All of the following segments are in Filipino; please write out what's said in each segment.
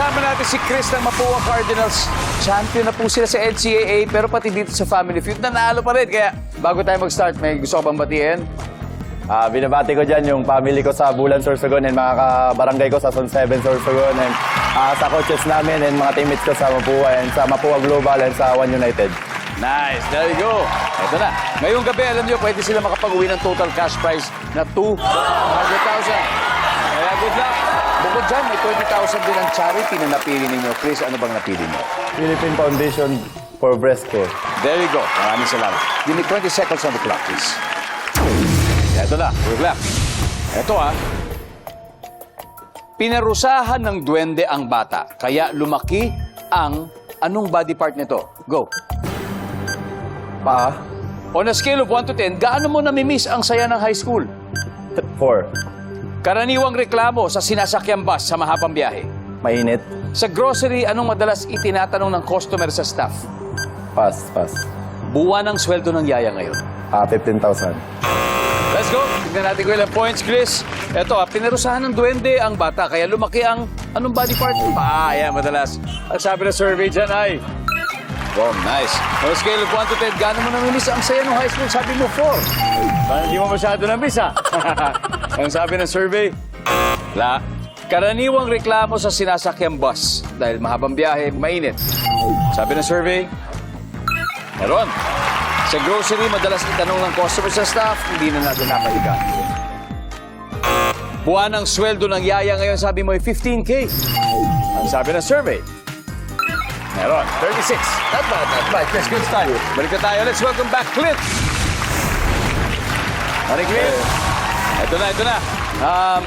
Kasama natin si Chris ng Mapua Cardinals. Champion na po sila sa NCAA pero pati dito sa Family Feud nanalo pa rin. Kaya bago tayo mag-start, may gusto ko bang batiin? Ah, binabati ko dyan yung family ko sa Bulan, Sorsogon and mga kabarangay ko sa Son 7, Sorsogon and ah, sa coaches namin and mga teammates ko sa Mapua and sa Mapua Global and sa One United. Nice, there you go. Ito na. Ngayong gabi, alam niyo, pwede sila makapag-uwi ng total cash prize na 200,000. Kaya good luck. Bukod dyan, may 20,000 din ang charity na napili ninyo. Chris, ano bang napili mo? Philippine Foundation for Breast Care. There you go. Maraming salamat. Give me 20 seconds on the clock, please. Ito na. Good luck. Ito ah. Pinarusahan ng duwende ang bata, kaya lumaki ang anong body part nito? Go. Pa? On a scale of 1 to 10, gaano mo namimiss ang saya ng high school? 4. Karaniwang reklamo sa sinasakyang bus sa mahabang biyahe. Mainit. Sa grocery, anong madalas itinatanong ng customer sa staff? Pass, pass. Buwan ng sweldo ng yaya ngayon. Ah, 15,000. Let's go. Tignan natin kung ilang points, Chris. Ito, ah, pinarusahan ng duwende ang bata, kaya lumaki ang anong body part? Pa, yan, madalas. Ang sabi ng survey dyan ay, Boom, nice. On a scale of 1 to 10, gaano mo namimiss ang saya ng high school? Sabi mo 4. Parang hindi mo masyado namiss, ha? ang sabi ng survey, La, karaniwang reklamo sa sinasakyang bus dahil mahabang biyahe, mainit. Sabi ng survey, meron. Sa grocery, madalas itanong ng customer sa staff, hindi na natin napahiga. Buwan ang sweldo ng yaya ngayon, sabi mo ay 15K. Ang sabi ng survey, meron, 36. Not bad, not bad. Chris, good start. Balik na tayo. Let's welcome back Clint. Mari Clint. Ito na, ito na. Um,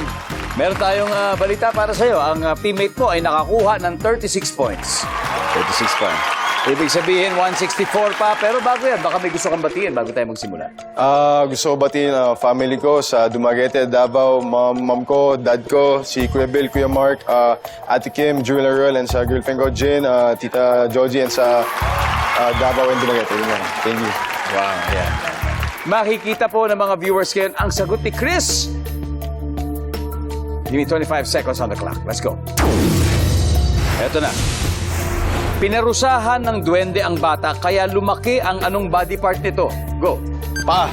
meron tayong ah, balita para sa'yo. Ang ah, teammate mo ay nakakuha ng 36 points. 36 points. Ibig sabihin, 164 pa. Pero bago yan, baka may gusto kang batiin bago tayo magsimula. Ah, gusto ko batiin ang family ko sa Dumaguete, Davao, mom, mom ko, dad ko, si Kuya Bill, Kuya Mark, ah, Ate Kim, Jewel Royal, and sa girlfriend ko, Jane, ah, Tita Joji, and sa ah, Davao and Dumaguete. Yun lang. Thank you. Wow, yeah. Makikita po ng mga viewers ngayon ang sagot ni Chris. Give me 25 seconds on the clock. Let's go. Eto na. Pinarusahan ng duwende ang bata kaya lumaki ang anong body part nito. Go. Pa,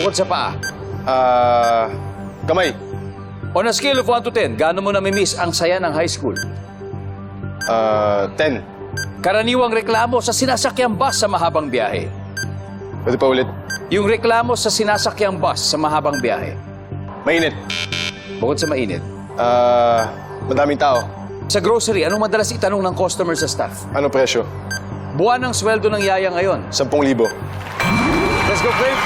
Bukod sa paa. ah, kamay, On a scale of 1 to 10, gaano mo namimiss ang saya ng high school? ah, 10. Karaniwang reklamo sa sinasakyang bus sa mahabang biyahe. Pwede pa ulit. Yung reklamo sa sinasakyang bus sa mahabang biyahe. Mainit. Bukod sa mainit. Ah, madaming tao. Sa grocery, anong madalas itanong ng customer sa staff? Ano presyo? Buwan ng sweldo ng yaya ngayon. 10,000. Let's go, Crave.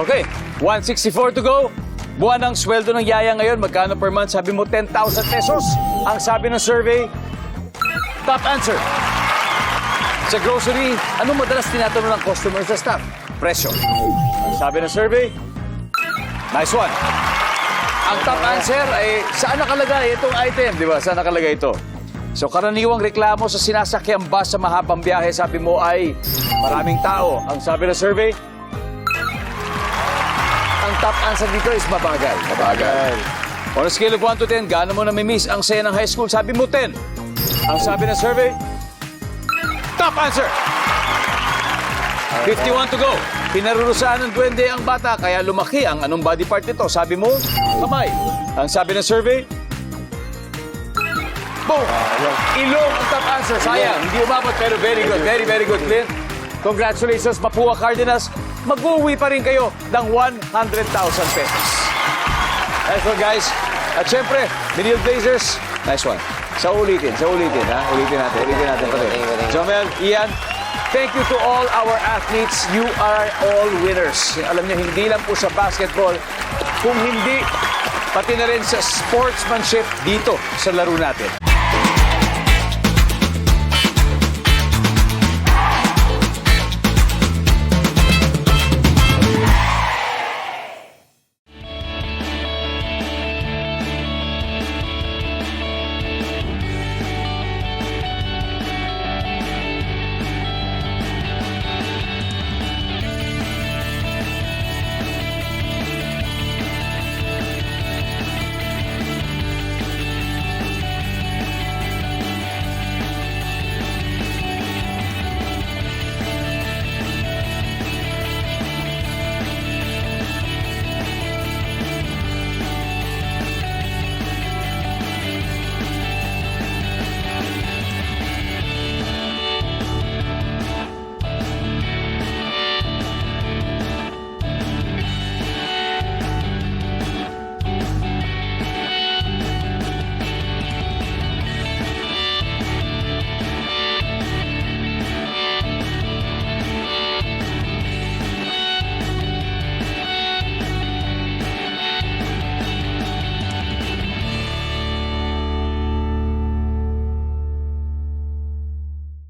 Okay, 164 to go. Buwan ng sweldo ng yaya ngayon. Magkano per month? Sabi mo, 10,000 pesos. Ang sabi ng survey, top answer. Sa grocery, anong madalas tinatanong ng customer sa staff? Presyo. Ang sabi ng survey, nice one. Ang top answer ay saan nakalagay itong item, di ba? Saan nakalagay ito? So karaniwang reklamo sa sinasakyang bus sa mahabang biyahe, sabi mo ay maraming tao. Ang sabi ng survey, ang top answer dito is mabagal. Mabagal. On a scale of 1 to 10, gaano mo namimiss ang saya ng high school? Sabi mo 10. Ang sabi ng survey, top answer. 51 to go. Pinarurusahan ng duwende ang bata, kaya lumaki ang anong body part nito. Sabi mo, kamay. Ang sabi ng survey, boom! Ilong ang top answer. Sayang, hindi umabot, pero very good. Very, very good, Clint. Congratulations, Mapua Cardinals. Mag-uwi pa rin kayo ng 100,000 pesos. Nice one, guys. At syempre, Manil Blazers, nice one. Sa ulitin, sa ulitin, ha? Ulitin natin, ulitin natin. Jomel, Ian, thank you to all our athletes. You are all winners. Alam niyo, hindi lang po sa basketball, kung hindi, pati na rin sa sportsmanship dito sa laro natin.